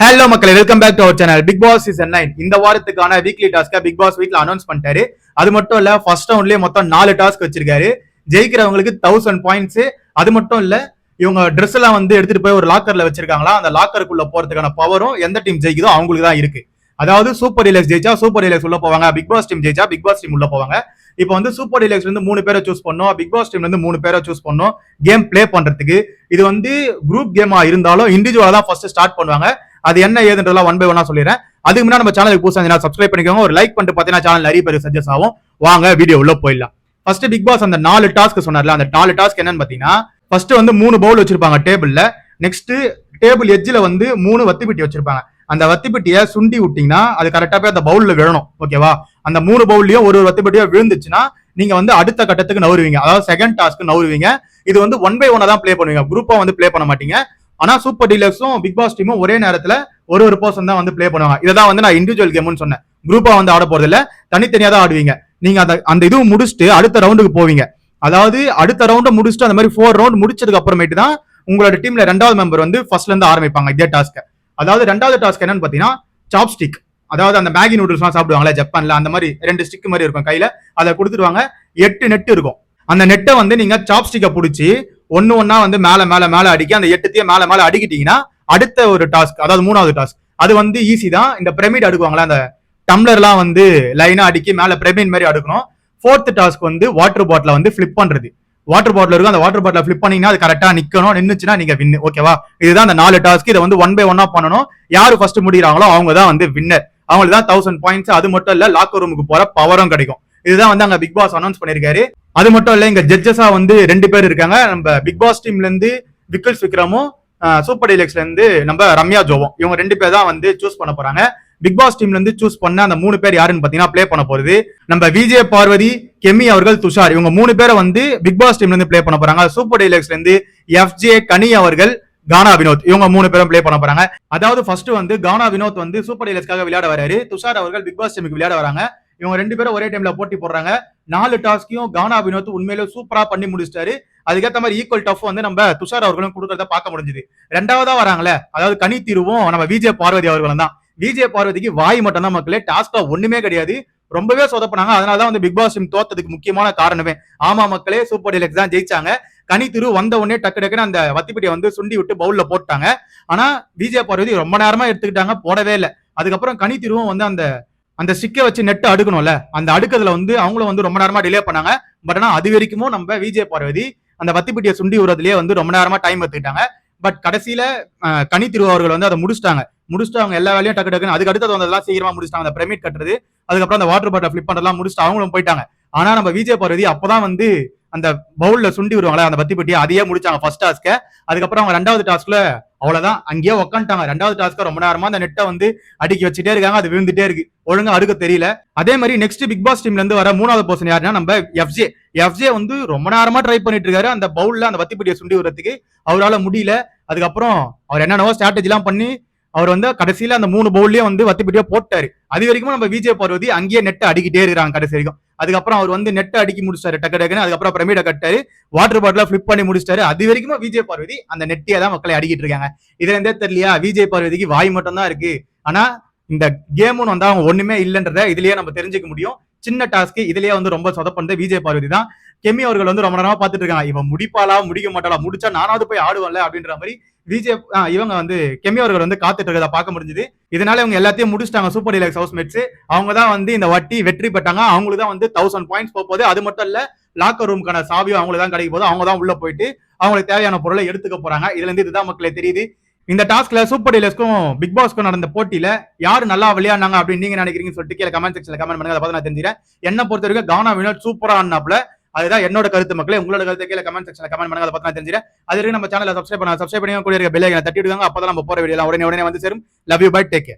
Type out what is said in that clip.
Hello மக்களே welcome back to our channel Bigg Boss season nine இந்த வாரத்துக்கான weekly டாஸ்க்கை பிக் பாஸ் வீக்ல அனௌன்ஸ் பண்ணிட்டாரு. அது மட்டும் இல்ல ஃபர்ஸ்ட் ரவுண்ட்லயே மொத்தம் நாலு டாஸ்க் வச்சிருக்காரு. ஜெயிக்கிறவங்களுக்கு தௌசண்ட் பாயிண்ட்ஸ் அது மட்டும் இல்ல இவங்க ட்ரெஸ் எல்லாம் வந்து எடுத்துட்டு போய் ஒரு லாக்கர்ல வச்சிருக்காங்களா? அந்த லாக்கருக்குள்ள போறதுக்கான பவரும் எந்த டீம் ஜெயிக்குதோ அவங்களுக்கு தான் இருக்கு. அதாவது சூப்பர் டீலக்ஸ் ஜெயிச்சா சூப்பர் டீலக்ஸ் உள்ள போவாங்க. பிக் பாஸ் டீம் ஜெயிச்சா பிக் பாஸ் டீம் உள்ள போவாங்க. இப்போ வந்து சூப்பர் டீலக்ஸ்ல இருந்து மூணு பேரை சூஸ் பண்ணோம். பிக் பாஸ் டீம்ல இருந்து மூணு பேரை சூஸ் பண்ணோம். கேம் ப்ளே பண்றதுக்கு. இது வந்து குரூப் கேமா இருந்தாலும் இண்டிவிஜுவலா தான் ஃபர்ஸ்ட் ஸ்டார்ட் பண்ணுவாங்க. அது என்ன ஏதுன்றதெல்லாம் ஒன் பை ஒன்னா சொல்லிடுறேன். அதுக்கு முன்னாடி நம்ம சேனலுக்கு புதுசாக சப்ஸ்கிரைப் பண்ணிக்கோங்க. ஒரு லைக் பண்ணிட்டு பார்த்தீங்கன்னா சேனல் நிறைய பேர் சஜஸ்ட் ஆகும். வாங்க வீடியோ உள்ள போயிடலாம். ஃபர்ஸ்ட் பிக் பாஸ் அந்த நாலு டாஸ்க் சொன்னார்ல அந்த நாலு டாஸ்க் என்னன்னு பார்த்தீங்கன்னா ஃபர்ஸ்ட் வந்து மூணு பவுல் வச்சிருப்பாங்க டேபிள்ல நெக்ஸ்ட் டேபிள் எட்ஜில் வந்து மூணு வத்தி பெட்டி வச்சிருப்பாங்க. அந்த வத்தி பெட்டியை சுண்டி விட்டீங்கன்னா அது கரெக்டாக போய் அந்த பவுலில் விழணும். ஓகேவா அந்த மூணு பவுல்லையும் ஒரு ஒரு வத்தி விழுந்துச்சுன்னா நீங்க வந்து அடுத்த கட்டத்துக்கு நவருவீங்க. அதாவது செகண்ட் டாஸ்க்கு நவருவீங்க. இது வந்து ஒன் பை ஒன்னா தான் ப்ளே பண்ணுவீங்க. குரூப்பா வந்து ப்ளே பண்ண மாட்டீங்க. ஆனா சூப்பர் டீலக்ஸும் பிக் பாஸ் டீமும் ஒரே நேரத்துல ஒரு ஒரு பர்சன் தான் வந்து பிளே பண்ணுவாங்க. இதான் வந்து நான் இண்டிவிஜுவல் கேம்னு சொன்னேன். குரூப்பா வந்து ஆட போறது இல்ல தனித்தனியா தான் ஆடுவீங்க. நீங்க அந்த அந்த இதுவும் முடிச்சுட்டு அடுத்த ரவுண்டுக்கு போவீங்க. அதாவது அடுத்த ரவுண்டை முடிச்சுட்டு அந்த மாதிரி ஃபோர் ரவுண்ட் முடிச்சதுக்கு அப்புறமேட்டு தான் உங்களோட டீம்ல ரெண்டாவது மெம்பர் வந்து ஃபர்ஸ்ட்ல இருந்து ஆரம்பிப்பாங்க இதே டாஸ்க் அதாவது ரெண்டாவது டாஸ்க் என்னன்னு பாத்தீங்கன்னா சாப்ஸ்டிக் அதாவது அந்த மேகி நூடுல்ஸ்லாம் சாப்பிடுவாங்களே ஜப்பான்ல அந்த மாதிரி ரெண்டு ஸ்டிக் மாதிரி இருக்கும் கையில. அதை கொடுத்துருவாங்க எட்டு நெட் இருக்கும். அந்த நெட்டை வந்து நீங்க சாப்ஸ்டிக்கை பிடிச்சி ஒன்னு ஒன்னா வந்து மேல மேல மேல அடிக்கி அந்த எட்டுத்தையும் மேல மேல அடிக்கிட்டீங்கன்னா அடுத்த ஒரு டாஸ்க் அதாவது மூணாவது டாஸ்க் அது வந்து ஈஸி தான். இந்த பிரமிட் அடுக்குவாங்களா அந்த டம்ளர்லாம் வந்து லைனா அடுக்கி மேல பிரமிட் மாதிரி அடுக்கணும். ஃபோர்த் டாஸ்க் வந்து வாட்டர் பாட்டில வந்து ஃபிளிப் பண்றது. வாட்டர் பாட்டில் இருக்கும் அந்த வாட்டர் பாட்டில் ஃபிளிப் பண்ணீங்கன்னா அது கரெக்டா நிக்கணும். நின்றுச்சுன்னா நீங்க வின்னு ஓகேவா இதுதான் அந்த நாலு டாஸ்க் இதை வந்து ஒன் பை ஒன்னா பண்ணணும். யாரு ஃபர்ஸ்ட் முடிகிறாங்களோ அவங்க தான் வந்து வின்னர் அவங்களுக்கு தான் தௌசண்ட் பாயிண்ட்ஸ் அது மட்டும் இல்ல லாக்கர் ரூமுக்கு போற பவரும் கிடைக்கும். இதுதான் வந்து அங்க பிக் பாஸ் அனௌன்ஸ் பண்ணிருக்காரு அது மட்டும் இல்ல இங்க ஜட்ஜஸா வந்து ரெண்டு பேர் இருக்காங்க. நம்ம பிக் பாஸ் டீம்ல இருந்து விக்கல்ஸ் விக்ரமும் சூப்பர் டீலக்ஸ்ல இருந்து நம்ம ரம்யா ஜோவும் இவங்க ரெண்டு பேர் தான் வந்து சூஸ் பண்ண போறாங்க. பிக் பாஸ் டீம்ல இருந்து சூஸ் பண்ண அந்த மூணு பேர் யாருன்னு பாத்தீங்கன்னா ப்ளே பண்ண போறது. நம்ம விஜய் பார்வதி கெமி அவர்கள் துஷார். இவங்க மூணு பேரை வந்து பிக் பாஸ் டீம்ல இருந்து ப்ளே பண்ண போறாங்க. சூப்பர் டீலக்ஸ்ல இருந்து எஃப்ஜே கனி அவர்கள் கானா வினோத். இவங்க மூணு பேரும் ப்ளே பண்ண போறாங்க. அதாவது ஃபர்ஸ்ட் வந்து கானா வினோத் வந்து சூப்பர் டீலக்ஸ்க்காக விளையாட வராரு. துஷார் அவர்கள் பிக் பாஸ் டீமுக்கு விளையாட வராங்க. இவங்க ரெண்டு பேரும் ஒரே டைம்ல போட்டி போடுறாங்க. நாலு டாஸ்கையும் கானா வினோத் உண்மையிலே சூப்பரா பண்ணி முடிச்சிட்டாரு. அதுக்கேற்ற மாதிரி ஈக்குவல் டஃப் வந்து நம்ம துஷார் அவர்களும் கொடுக்கறத பார்க்க முடிஞ்சது. ரெண்டாவதா வராங்களே அதாவது கனி தீர்வும் நம்ம விஜய் பார்வதி அவர்களும் தான். விஜய் பார்வதிக்கு வாய் மட்டும் தான் மக்களே டாஸ்கா ஒண்ணுமே கிடையாது. ரொம்பவே சொதப்பினாங்க. அதனால தான் வந்து பிக் பாஸ் தோத்ததுக்கு முக்கியமான காரணமே. ஆமா மக்களே சூப்பர் டீலக்ஸ் தான் ஜெயிச்சாங்க. கனி திரு வந்த உடனே டக்கு டக்குன்னு அந்த வத்திப்பிட்டியை வந்து சுண்டி விட்டு பவுல்ல போட்டாங்க. ஆனா விஜய் பார்வதி ரொம்ப நேரமா எடுத்துக்கிட்டாங்க போடவே இல்லை. அதுக்கப்புறம் கனி திருவும் வந்து அந்த அந்த ஸ்டிக்கை வச்சு நெட்டு அடுக்கணும்ல அந்த அடுக்கிறதுல வந்து அவங்களும் வந்து ரொம்ப நேரமா டிலே பண்ணாங்க. பட் ஆனா அது வரைக்கும் நம்ம விஜய் பார்வதி அந்த வத்திப்பட்டியை சுண்டி விடுறதுலயே வந்து ரொம்ப நேரமா டைம் எடுத்துக்கிட்டாங்க. பட் கடைசியில கனி திருவாவர்கள் வந்து அதை முடிச்சிட்டாங்க. முடிச்சுட்டு அவங்க எல்லா வேலையும் டக்கு டக்குன்னு அதுக்கு அடுத்தது வந்ததெல்லாம் சீக்கிரமா முடிச்சிட்டாங்க. அந்த பிரமிட் கட்டுறது அதுக்கப்புறம் அந்த வாட்டர் பாட்டில் ஃபிளிப் பண்றதெல்லாம் முடிச்சுட்டு அவங்களும் போயிட்டாங்க. ஆனா நம்ம விஜய் பார்வதி அப்பதான் வந்து அந்த பவுல்ல சுண்டி விடுவாங்களே அந்த பத்தி பட்டியை அதையே முடிச்சாங்க ஃபர்ஸ்ட் டாஸ்க்க அதுக்கப்புறம் அவங்க ரெண்டாவது டாஸ்க்ல அவ்வளவுதான். அங்கேயே உக்காந்துட்டாங்க. ரெண்டாவது டாஸ்க்கு ரொம்ப நேரமா அந்த நெட்டை வந்து அடுக்கி வச்சுட்டே இருக்காங்க. அது விழுந்துட்டே இருக்கு. ஒழுங்கா அடுக்க தெரியல. அதே மாதிரி நெக்ஸ்ட் பிக் பாஸ் டீம்ல இருந்து வர மூணாவது பர்சன் யாருன்னா நம்ம எஃப்ஜே எஃப்ஜே வந்து ரொம்ப நேரமா ட்ரை பண்ணிட்டு இருக்காரு. அந்த பவுல்ல அந்த வத்திப்பட்டியை சுண்டி விடுறதுக்கு அவரால் முடியல. அதுக்கப்புறம் அவர் என்னென்னவோ ஸ்ட்ராட்டஜி எல்லாம் பண்ணி அவர் வந்து கடைசியில அந்த மூணு பவுல்லயே வந்து வத்திப்பட்டியா போட்டாரு. அது வரைக்கும் நம்ம விஜய் பார்வதி அங்கேயே நெட்டை அடிக்கிட்டே இருக்கிறாங்க கடைசி வரைக்கும். அதுக்கப்புறம் அவர் வந்து நெட்டை அடிக்கி முடிச்சிட்டாரு டக்கு டக்குன்னு. அதுக்கப்புறம் பிரமிட கட்டாரு வாட்டர் பாட்டில ஃபிளிப் பண்ணி முடிச்சிட்டாரு. அது வரைக்கும் விஜய் பார்வதி அந்த நெட்டியை தான் மக்களை அடிக்கிட்டு இருக்காங்க. இதுல இருந்தே தெரியலையா? விஜய் பார்வதிக்கு வாய் மட்டும் தான் இருக்கு. ஆனா இந்த கேமுன்னு வந்தா அவங்க ஒண்ணுமே இல்லைன்றத இதுலயே நம்ம தெரிஞ்சுக்க முடியும். சின்ன டாஸ்க்கு இதுலயே வந்து ரொம்ப சொதப்பண்ணது விஜய் பார்வதி தான். கெமி அவர்கள் வந்து ரொம்ப நேரமா பாத்துட்டு இருக்காங்க. இவன் முடிப்பாளா? முடிக்க மாட்டாளா? முடிச்சா நானாவது போய் ஆடுவான்ல அப்படின்ற மாதிரி விஜே இவங்க வந்து கெமி அவர்கள் வந்து காத்துட்டு இருக்கதை பார்க்க முடிஞ்சது. இதனால இவங்க எல்லாத்தையும் முடிச்சிட்டாங்க சூப்பர் டீலக்ஸ் ஹவுஸ் மேட்ஸ் அவங்க தான் வந்து இந்த வட்டி வெற்றி பெற்றாங்க. அவங்களுக்கு தான் வந்து தௌசண்ட் பாயிண்ட்ஸ் போகுது. அது மட்டும் இல்ல லாக்கர் ரூமுக்கான சாவியும் அவங்களுக்கு தான் கிடைக்க போது அவங்க தான் உள்ள போயிட்டு அவங்களுக்கு தேவையான பொருளை எடுத்துக்க போறாங்க. இதுல இருந்து இதுதான் மக்களே தெரியுது. இந்த டாஸ்க்ல சூப்பர் டீலர்ஸ்க்கும் பிக் பாஸ்க்கும் நடந்த போட்டியில யாரு நல்லா விளையாடினாங்க அப்படின்னு நீங்க நினைக்கிறீங்கன்னு சொல்லிட்டு கீழே கமெண்ட் செக்ஷன்ல கமெண்ட் பண்ணுங்க. அதை பார்த்து நான் தெரிஞ்சுக்கிறேன். என்ன பொறுத்த வரைக்கும் கானா வினோத் சூப்பரா ஆனாப்ல அதுதான் என்னோட கருத்து மக்களே. உங்களோட கருத்து கீழே கமெண்ட் செக்ஷன்ல கமெண்ட் பண்ணுங்க. அதை பத்தி நான் அது வரைக்கும் நம்ம சேனலை சப்ஸ்கிரைப் பண்ண சப்ஸ்கிரைப் பண்ணி கூட இருக்க பெல்லை தட்டி விடுவாங்க அப்பதான் நம்ம போற வீடியோ உடனே உடனே வந்து சேரும். Love you bye take